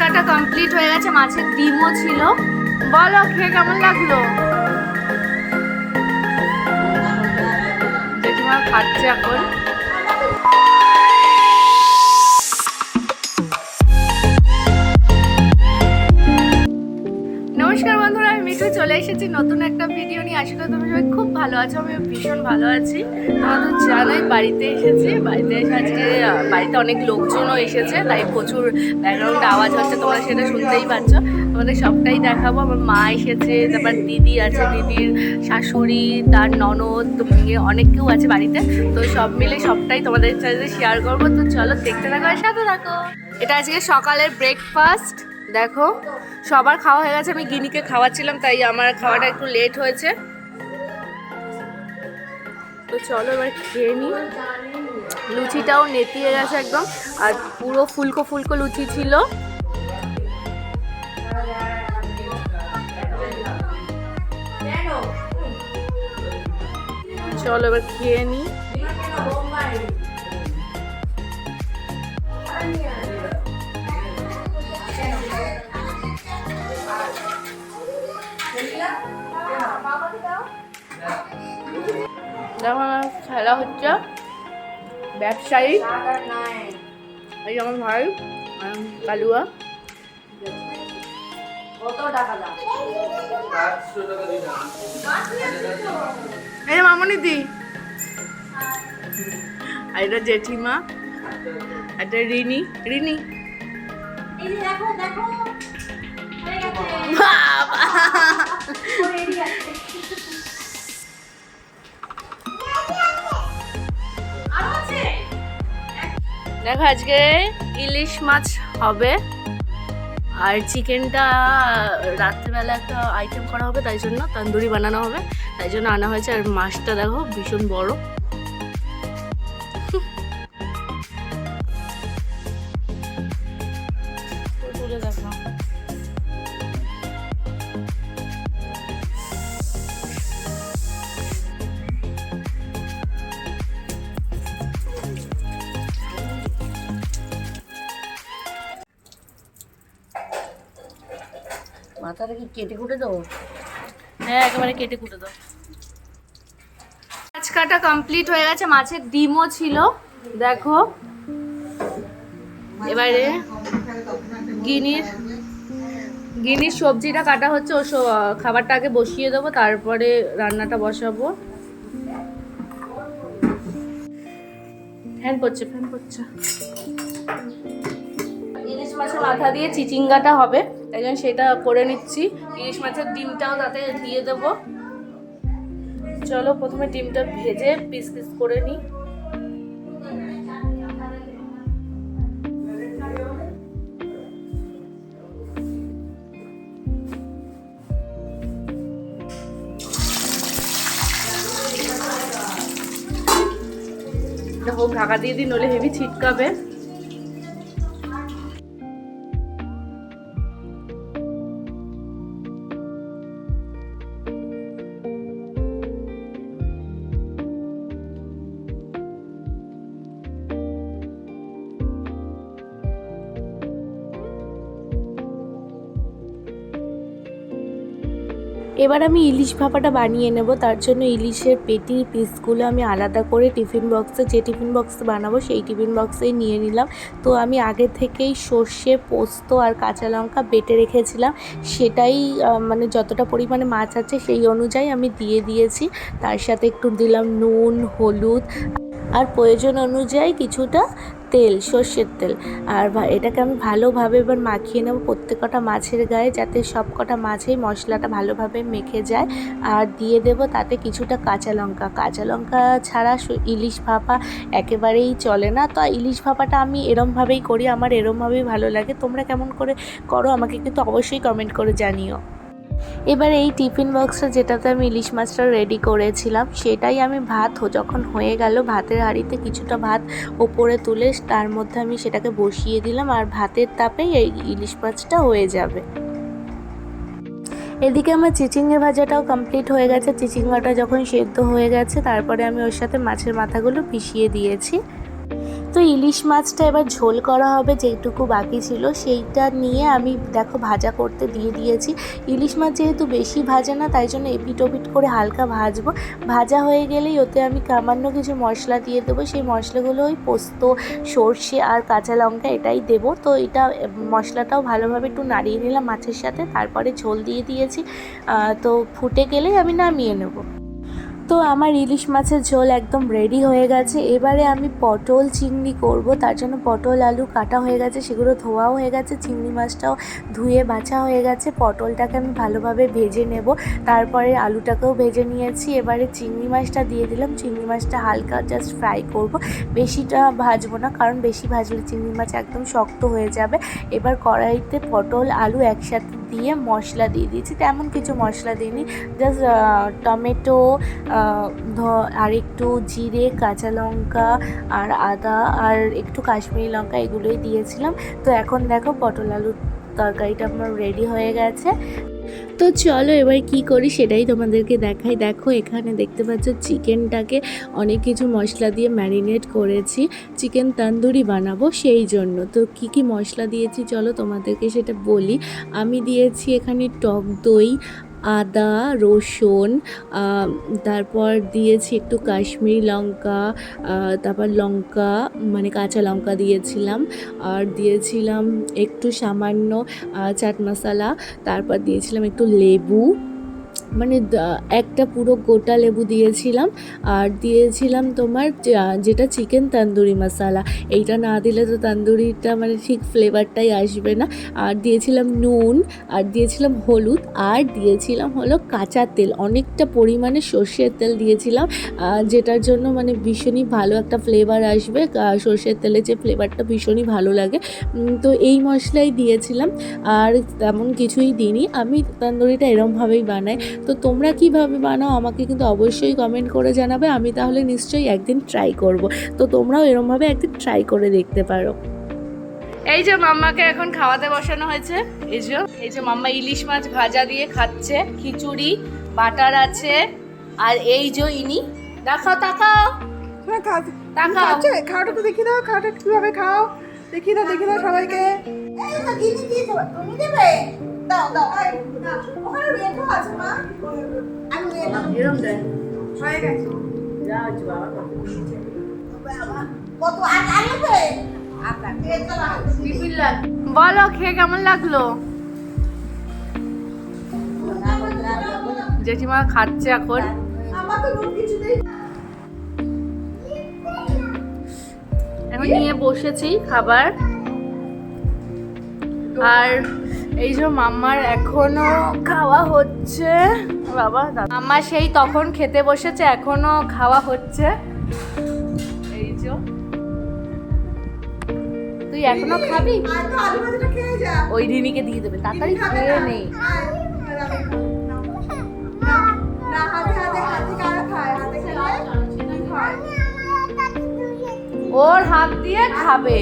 কাটা কমপ্লিট হয়ে গেছে মাছের ডিমও ছিল। বলো খেয়ে কেমন লাগল? জেঠিমা খাচ্ছে এখন। এসেছি নতুন একটা ভিডিও নিয়ে আসলে তুমি সবাই খুব ভালো আছো আমি ভীষণ ভালো আছি। তোমাদের জানাই বাড়িতে এসেছি, বাড়িতে এসে আজকে বাড়িতে অনেক লোকজনও এসেছে, তাই প্রচুর ব্যাকগ্রাউন্ড আওয়াজ হচ্ছে, তোমরা সেটা শুনতেই পাচ্ছ। তোমাদের সবটাই দেখাবো, আমার মা এসেছে, তারপর দিদি আছে, দিদির শাশুড়ি, তার ননদ অনেক কেউ আছে বাড়িতে, তো সব মিলে সবটাই তোমাদের সাথে শেয়ার করব। তো চলো দেখতে থাকো সাথে থাকো। এটা আজকে সকালের ব্রেকফাস্ট দেখো, সবার খাওয়া হয়ে গেছে, আমি গিনিকে খাওয়াচ্ছিলাম, তাই আমার খাওয়াটা একটু লেট হয়েছে। তো চলো এবার খেয়ে নিই লুচিটাও নেতিয়ে গেছে একদম, আর পুরো ফুলকো ফুলকো লুচি ছিল। চলো এবার খেয়ে নিই আমার খেলা হচ্ছে। ব্যবসায়ী। এই আমার ভাই কালুয়া। এই মামনি দি আর এটা জেঠিমা। এটা রিনি। রিনি। বাবা। দেখো, আজকে ইলিশ মাছ হবে আর চিকেনটা রাত্রেবেলা একটা আইটেম করা হবে, তাই জন্য তন্দুরি বানানো হবে, তাই জন্য আনা হয়েছে। আর মাছটা দেখো, ভীষণ বড়। মাথাটা কি কেটে কুটে দেবো? হ্যাঁ একেবারে কেটে কুটে দাও। মাছ কাটা কমপ্লিট হয়ে গেছে মাছের ডিমও ছিল দেখো। এবারে গিনির গিনির সবজিটা কাটা হচ্ছে ও স- খাবারটা আগে বসিয়ে দেবো তারপরে রান্নাটা বসাবো। ফ্যান করছে ফ্যান করছে ইলিশ মাছের মাথা দিয়ে চিচিঙ্গাটা হবে। তাই জন্য সেটা করে নিচ্ছি। ইলিশ মাছের ডিমটাও তাতে দিয়ে দেবো। চলো প্রথমে ডিমটা ভেজে পিস পিস করে নিই। ঢাকা দিয়ে দিই নলে হেভি ছিটকাবে। এবার আমি ইলিশ ভাপাটা বানিয়ে নেব, তার জন্য ইলিশের পেটির পিসগুলো আমি আলাদা করে টিফিন বক্সে, যে টিফিন বক্স বানাবো সেই টিফিন বক্সেই নিয়ে নিলাম। তো আমি আগে থেকেই সর্ষে, পোস্ত আর কাঁচা লঙ্কা বেটে রেখেছিলাম। সেটাই মানে যতটা পরিমাণে মাছ আছে সেই অনুযায়ী আমি দিয়ে দিয়েছি। তার সাথে একটু দিলাম নুন, হলুদ আর প্রয়োজন অনুযায়ী কিছুটা তেল, সর্ষের তেল। আর এটাকে আমি ভালোভাবে এবার মাখিয়ে নেব প্রত্যেকটা মাছের গায়ে যাতে সব কটা মাছেই মশলাটা ভালোভাবে মেখে যায়। আর দিয়ে দেব তাতে কিছুটা কাঁচা লঙ্কা। কাঁচা লঙ্কা ছাড়া ইলিশ ভাপা একেবারেই চলে না। তো ইলিশ ভাপাটা আমি এরমভাবেই করি, আমার এরমভাবেই ভালো লাগে। তোমরা কেমন করে করো, আমাকে কিন্তু অবশ্যই কমেন্ট করে জানিও। এবার এই টিফিন বক্সটা যেটাতে আমি ইলিশ মাছটা রেডি করেছিলাম, সেটাই আমি ভাত যখন হয়ে গেল, ভাতের হাঁড়িতে কিছুটা ভাত ওপরে তুলে তার মধ্যে আমি সেটাকে বসিয়ে দিলাম আর ভাতের তাপেই এই ইলিশ মাছটা হয়ে যাবে। এদিকে আমার চিচিঙ্গে ভাজাটাও কমপ্লিট হয়ে গেছে। চিচিঙ্গাটা যখন সেদ্ধ হয়ে গেছে, তারপরে আমি ওর সাথে মাছের মাথাগুলো পিষিয়ে দিয়েছি। তো ইলিশ মাছটা এবার ঝোল করা হবে যেটুকু বাকি ছিল, সেইটা নিয়ে আমি দেখো ভাজা করতে দিয়ে দিয়েছি। ইলিশ মাছ যেহেতু বেশি ভাজে না, তাই জন্য এপিট ওপিট করে হালকা ভাজবো। ভাজা হয়ে গেলেই ওতে আমি সামান্য কিছু মশলা দিয়ে দেবো, সেই মশলাগুলো ওই পোস্ত, সর্ষে আর কাঁচা লঙ্কা এটাই দেবো। তো এটা মশলাটাও ভালোভাবে একটু নাড়িয়ে নিলাম মাছের সাথে, তারপরে ঝোল দিয়ে দিয়েছি। তো ফুটে গেলেই আমি নামিয়ে নেব। তো আমার ইলিশ মাছের ঝোল একদম রেডি হয়ে গেছে। এবারে আমি পটল চিংড়ি করব, তার জন্য পটল, আলু কাটা হয়ে গেছে, সেগুলো ধোয়াও হয়ে গেছে, চিংড়ি মাছটাও ধুয়ে বাছা হয়ে গেছে। পটলটাকে আমি ভালোভাবে ভেজে নেব, তারপরে আলুটাকেও ভেজে নিয়েছি। এবারে চিংড়ি মাছটা দিয়ে দিলাম, চিংড়ি মাছটা হালকা জাস্ট ফ্রাই করব। বেশিটা ভাজবো না, কারণ বেশি ভাজলে চিংড়ি মাছ একদম শক্ত হয়ে যাবে। এবার কড়াইতে পটল, আলু একসাথে দিয়ে মশলা দিয়ে দিয়েছি, তেমন কিছু মশলা দিইনি জাস্ট টমেটো আর একটু জিরে, কাঁচা লঙ্কা, আর আদা, আর একটু কাশ্মীরি লঙ্কা এগুলোই দিয়েছিলাম। তো এখন দেখো পটল আলুর তরকারিটা আমার রেডি হয়ে গেছে। তো চলো এবার কি করি সেটাই তোমাদেরকে দেখাই। দেখো, এখানে দেখতে পাচ্ছ চিকেনটাকে অনেক কিছু মশলা দিয়ে ম্যারিনেট করেছি। চিকেন তন্দুরি বানাবো সেই জন্য। তো কি কি মশলা দিয়েছি চলো তোমাদেরকে সেটা বলি। আমি দিয়েছি এখানে টক দই আদা, রসুন তারপর দিয়েছি একটু কাশ্মীরি লঙ্কা তারপর লঙ্কা মানে কাঁচা লঙ্কা দিয়েছিলাম। আর দিয়েছিলাম একটু সামান্য চাট মশলা, তারপর দিয়েছিলাম একটু লেবু। মানে একটা পুরো গোটা লেবু দিয়েছিলাম। আর দিয়েছিলাম তোমার যেটা চিকেন তান্দুরি মশলা এইটা না দিলে তো তান্দুরিটা মানে ঠিক ফ্লেভারটাই আসবে না। আর দিয়েছিলাম নুন, আর দিয়েছিলাম হলুদ, আর দিয়েছিলাম হলো কাঁচা তেল। অনেকটা পরিমাণে সর্ষের তেল দিয়েছিলাম। যেটার জন্য মানে ভীষণই ভালো একটা ফ্লেভার আসবে। সর্ষের তেলে যে ফ্লেভারটা ভীষণই ভালো লাগে। তো এই মশলাই দিয়েছিলাম। আর তেমন কিছুই দিইনি। আমি তান্দুরিটা এরমভাবেই বানাই। তো তোমরা কীভাবে বানাও আমাকে কিন্তু অবশ্যই কমেন্ট করে জানাবে আমি তাহলে নিশ্চয়ই একদিন ট্রাই করব। তো তোমরাও এরমভাবে একদিন ট্রাই করে দেখতে পারো। এই যে মাম্মাকে এখন খাওয়াতে বসানো হয়েছে এই যে এই যে মাম্মা ইলিশ মাছ ভাজা দিয়ে খাচ্ছে খিচুড়ি বাটার আছে আর এই যে ইনি দেখাও তাকাও। হ্যাঁ তাকাও। খাওয়াটা তো দেখি দাও খাওয়াটা কীভাবে খাও দেখি দাও দেখি দাও সবাইকে। এই তো দিদি দিয়ে তুমি দেবে? দাও দাও। ওখানে আছে মা। আমি হয়ে গেছে। কত আর লাগবে বলো খেয়ে কেমন লাগল? জেঠিমা খাচ্ছে এখন। আমার তো নুন কিছু নেই। এখন নিয়ে বসেছি খাবার। আর এই যে মাম্মার এখনও খাওয়া হচ্ছে। বাবা মাম্মা সেই তখন খেতে বসেছে এখনও খাওয়া হচ্ছে। এই যে। তুই এখনও খাবি? ওই রিনিকে দিয়ে দেবে তাড়াতাড়ি খেয়ে নেই। ওর হাত দিয়ে খাবে।